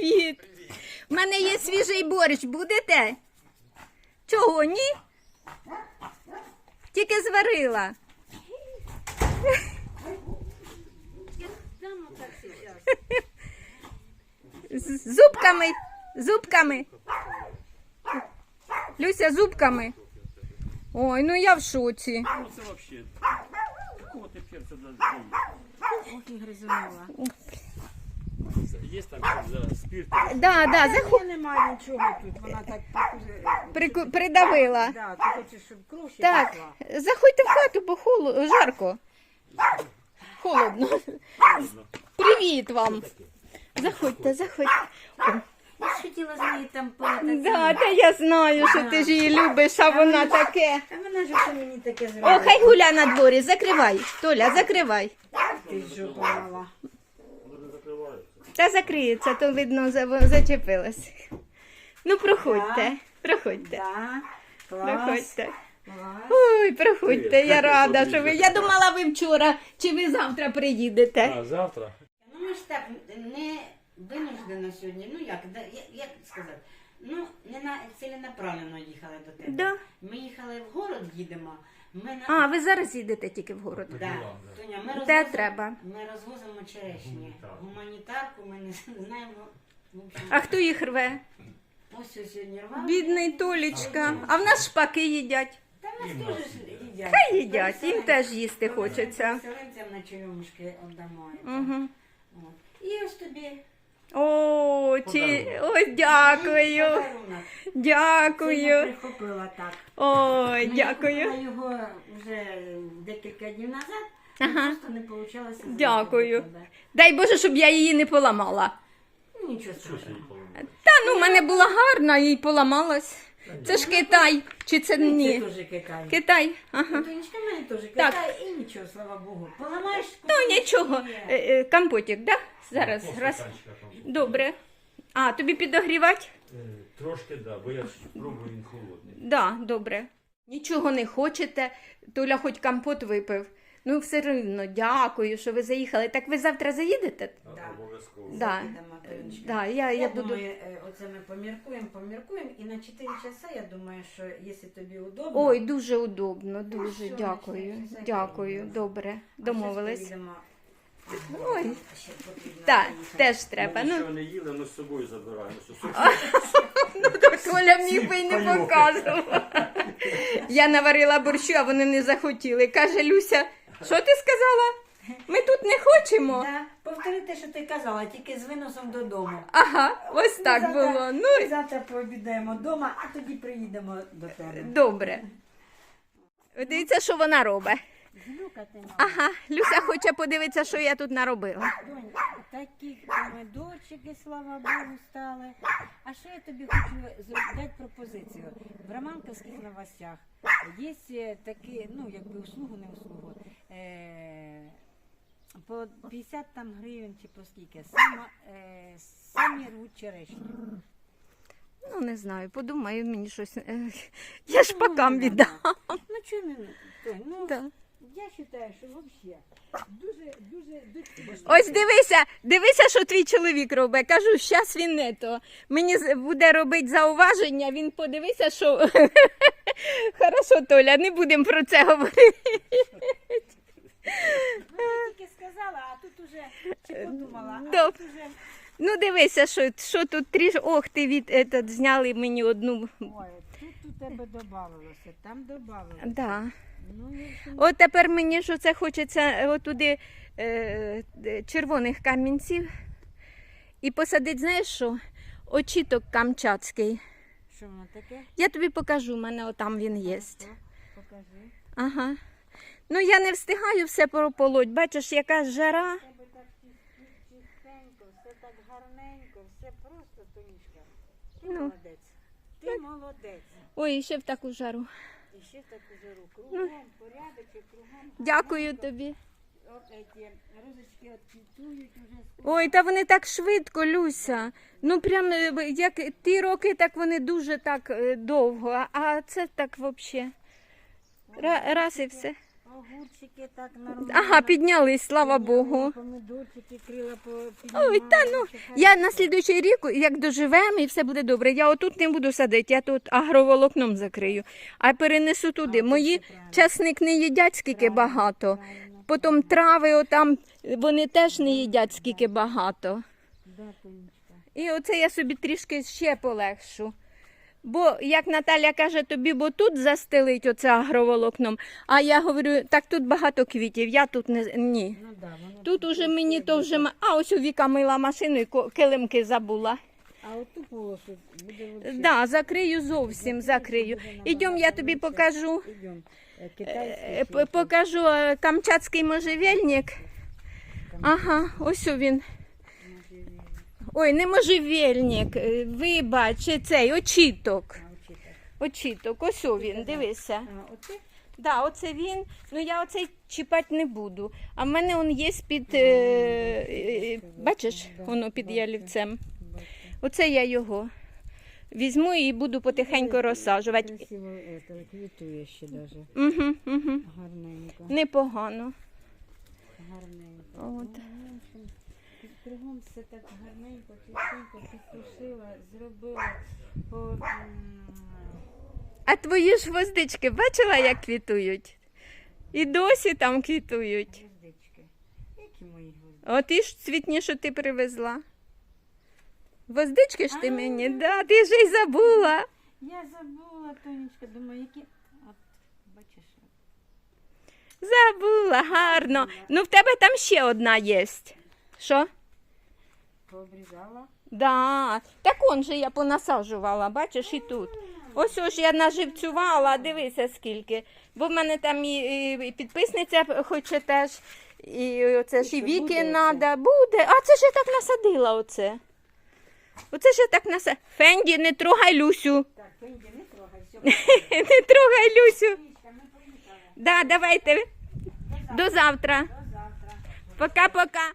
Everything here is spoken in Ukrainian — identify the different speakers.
Speaker 1: Привіт. У мене є свіжий борщ, будете? Чого ні? Тільки зварила. З зубками, зубками. Люся, зубками. Ой, ну я в шоці.
Speaker 2: Ну це взагалі. Кого ти перця дає?
Speaker 3: Ох, і гризанула.
Speaker 2: Є там за спирт?
Speaker 1: Да, да, заху...
Speaker 3: Я немає нічого тут, вона так прикузе-
Speaker 1: прику- придавила.
Speaker 3: Да, ти хочеш, щоб кров ще
Speaker 1: Так,
Speaker 3: пішла.
Speaker 1: заходьте в хату, бо холо... жарко. Холодно. Привіт вам. Заходьте, заходьте.
Speaker 3: Я ж хотіла з нею там поїхати.
Speaker 1: Да, та я знаю, що ти ж її любиш, а вона таке.
Speaker 3: А вона ж що мені таке
Speaker 1: О,
Speaker 3: зробила.
Speaker 1: хай гуля на дворі, закривай. Толя, закривай.
Speaker 3: Ти що помала.
Speaker 1: Та закриється, то видно зачепилось. зачепилась. Ну, проходьте, проходьте,
Speaker 3: Да, клас.
Speaker 1: проходьте.
Speaker 3: клас.
Speaker 1: Ой, проходьте, я рада, що ви. Я думала, ви вчора чи ви завтра приїдете.
Speaker 2: А, завтра?
Speaker 3: Ну ми ж так не винуждено сьогодні. Ну як, да, я- як сказати? Ну, не на ціленаправленно їхали до тебе.
Speaker 1: Да.
Speaker 3: Ми їхали в город, їдемо. Ми на...
Speaker 1: А, ви зараз їдете тільки в город.
Speaker 3: Да. Тоня, ми
Speaker 1: Те
Speaker 3: розвозимо,
Speaker 1: треба.
Speaker 3: Ми розвозимо черешні. Гуманітарку ми не знаємо. В общем,
Speaker 1: А хто їх рве?
Speaker 3: ось ось сьогодні рвали.
Speaker 1: Бідний Толічка. А в нас шпаки їдять.
Speaker 3: Та в нас теж ж їдять.
Speaker 1: Хай їдять, їм теж їсти хочеться.
Speaker 3: Переселенцям на черемушки віддамо.
Speaker 1: Угу.
Speaker 3: От. І ось тобі
Speaker 1: О, чи... Ой, дякую.
Speaker 3: подарунок. Це я
Speaker 1: Дякую.
Speaker 3: прихопила так.
Speaker 1: Ой,
Speaker 3: Ну, Я
Speaker 1: дякую.
Speaker 3: його вже декілька днів назад,
Speaker 1: Ага.
Speaker 3: просто не вийшло.
Speaker 1: Дякую. Дай Боже, щоб я її не поламала.
Speaker 3: Нічого
Speaker 2: Що
Speaker 3: страшного.
Speaker 1: Та ну, в мене була гарна і поламалась. Це ж Китай, чи це
Speaker 3: Це
Speaker 1: ні?
Speaker 3: теж Китай.
Speaker 1: Китай. Ага.
Speaker 3: Тонечка в мене теж
Speaker 1: Так.
Speaker 3: Китай і нічого, слава Богу. Поламаєш?
Speaker 1: Ну
Speaker 3: купиш,
Speaker 1: нічого.
Speaker 3: і.
Speaker 1: Е, е, Компотик, да? Зараз.
Speaker 2: О,
Speaker 1: Раз.
Speaker 2: стаканчика там.
Speaker 1: Добре. А, тобі підогрівати?
Speaker 2: Е, Трошки, да, бо я ж пробую він холодний.
Speaker 1: Да, добре. Нічого не хочете, Толя хоч компот випив. Ну, все рівно, дякую, що ви заїхали. Так ви завтра заїдете?
Speaker 2: А,
Speaker 3: Да.
Speaker 2: Обов'язково.
Speaker 1: Да.
Speaker 3: Підемо, Тонечка.
Speaker 1: Да, я, я
Speaker 3: Я
Speaker 1: буду.
Speaker 3: думаю, е, оце ми поміркуємо, поміркуємо, і на 4 часа я думаю, що якщо тобі удобно,
Speaker 1: Ой, дуже удобно, дуже
Speaker 3: що,
Speaker 1: дякую. Дякую, добре.
Speaker 3: а щось
Speaker 1: Домовились. Ой. Так, теж треба.
Speaker 2: Ми
Speaker 1: Ну,
Speaker 2: нічого не їли, ми з собою забираємо. Що,
Speaker 1: Толя міг би й не
Speaker 2: Пайок.
Speaker 1: показував. Я наварила борщу, а вони не захотіли. Каже Люся, що ти сказала? Ми тут не хочемо.
Speaker 3: Да, повтори те, що ти казала, тільки з виносом додому.
Speaker 1: Ага, ось
Speaker 3: Ми
Speaker 1: так
Speaker 3: завтра-
Speaker 1: було. Ну,
Speaker 3: ми завтра пообідаємо вдома, а тоді приїдемо до тебе.
Speaker 1: добре. Дивіться, що вона робить. Ага, Люся хоче подивитися, що я тут наробила.
Speaker 3: Донь, такі помидорчики, слава Богу, стали. А ще я тобі хочу дати пропозицію. В Романковських новостях є е, такі, ну, якби услугу, не услугу. Е- по 50 там гривень чи по скільки. Сама, е, самі рвуть черешні.
Speaker 1: Ну, не знаю, подумаю, мені щось. е, Я ж пакам віддам.
Speaker 3: Ну не ну
Speaker 1: Да.
Speaker 3: Я вважаю, що взагалі дуже дуже доцільно.
Speaker 1: Ось дивися, дивися, що твій чоловік робить. Кажу, щас він не то. Мені з- буде робити зауваження, він подивися, що. Хорошо, Толя, не будемо про це говорити.
Speaker 3: Ну, я тільки сказала, а тут уже чи подумала, а
Speaker 1: Доб-
Speaker 3: тут уже
Speaker 1: Ну, дивися, що, що тут тріш. Ох, ти від этот, зняли мені одну.
Speaker 3: ой, тебе додавалося, там додавалося.
Speaker 1: Да.
Speaker 3: Ну, якщо
Speaker 1: От тепер мені що це хочеться отуди е, е, червоних камінців і посадити, знаєш що? Очіток камчатський.
Speaker 3: що воно таке?
Speaker 1: Я тобі покажу, у мене отам він є.
Speaker 3: Покажи.
Speaker 1: Ага. Ну я не встигаю все прополоть. Бачиш, яка жара.
Speaker 3: Тебе так чистенько, все так гарненько, все просто, Тонічка. Ти
Speaker 1: Ну.
Speaker 3: молодець. Ти молодець.
Speaker 1: Ой, ще в таку жару.
Speaker 3: І ще таку жару. Кругом порядочок, кругом.
Speaker 1: Дякую тобі.
Speaker 3: Ці розочки відквітують уже.
Speaker 1: Ой, та вони так швидко, Люся. Ну прям е, як ті роки, так вони дуже так е, довго. А- А це так взагалі. Раз і все.
Speaker 3: Огурчики так нормально.
Speaker 1: Ага, піднялись, слава Богу.
Speaker 3: Помидорчики крила
Speaker 1: Ой, та ну, я на слідуючий рік, як доживемо і все буде добре, я отут не буду садити, я тут агроволокном закрию, а перенесу туди. Мої часник не їдять скільки багато. Потім трави отам, вони теж не їдять скільки багато. І оце я собі трішки ще полегшу. Бо, як Наталя каже, тобі бо тут застелить оце агроволокном, а я говорю, так тут багато квітів, я тут не ні.
Speaker 3: Ну, да, воно
Speaker 1: Тут уже мені то вже ма- а ось у Віка мила машину і ко- килимки забула.
Speaker 3: А оту полосу буде вообще.
Speaker 1: Да, закрию зовсім, закрию. Ідем, я тобі покажу.
Speaker 3: Ідем. Е,
Speaker 1: е,
Speaker 3: Китайський.
Speaker 1: п- Покажу е, камчатський можжевельник. Ага, ось він. Ой, не можжевельник, е, вибач, цей очіток. Очіток, ось о він, дивися. Да, оце він. Ну я оцей чіпати не буду. А в мене он є під, е, е, бачиш, воно під ялівцем. Оце я його візьму і буду потихеньку розсаджувати.
Speaker 3: Красиво квітує ще.
Speaker 1: Угу, угу.
Speaker 3: Гарненько.
Speaker 1: Непогано.
Speaker 3: Гарненько.
Speaker 1: От.
Speaker 3: Кругом все так гарненько, чистенько, підсушила, зробила по
Speaker 1: А твої ж гвоздички бачила, як квітують? І досі там квітують.
Speaker 3: гвоздички. Які мої гвоздички?
Speaker 1: От і ж цвітні, що ти привезла. Гвоздички ж ти мені, да, ти ж й забула.
Speaker 3: Я забула, Тонечка, думаю, які. От, бачиш,
Speaker 1: Забула, гарно. Ну в тебе там ще одна є. Що?
Speaker 3: Пообрізала.
Speaker 1: Да. Так он же я понасаджувала, бачиш, і тут. Ось ось я наживцювала, дивися скільки. Бо в мене там і, і- і підписниця хоче теж, і оце ж і віки треба. Буде. А це ж я так насадила оце. Оце ж я так насадила. Фенді, не трогай Люсю.
Speaker 3: Так, Фенді, не трогай.
Speaker 1: Не трогай Люсю. Да, давайте. До завтра.
Speaker 3: До завтра.
Speaker 1: Пока-пока.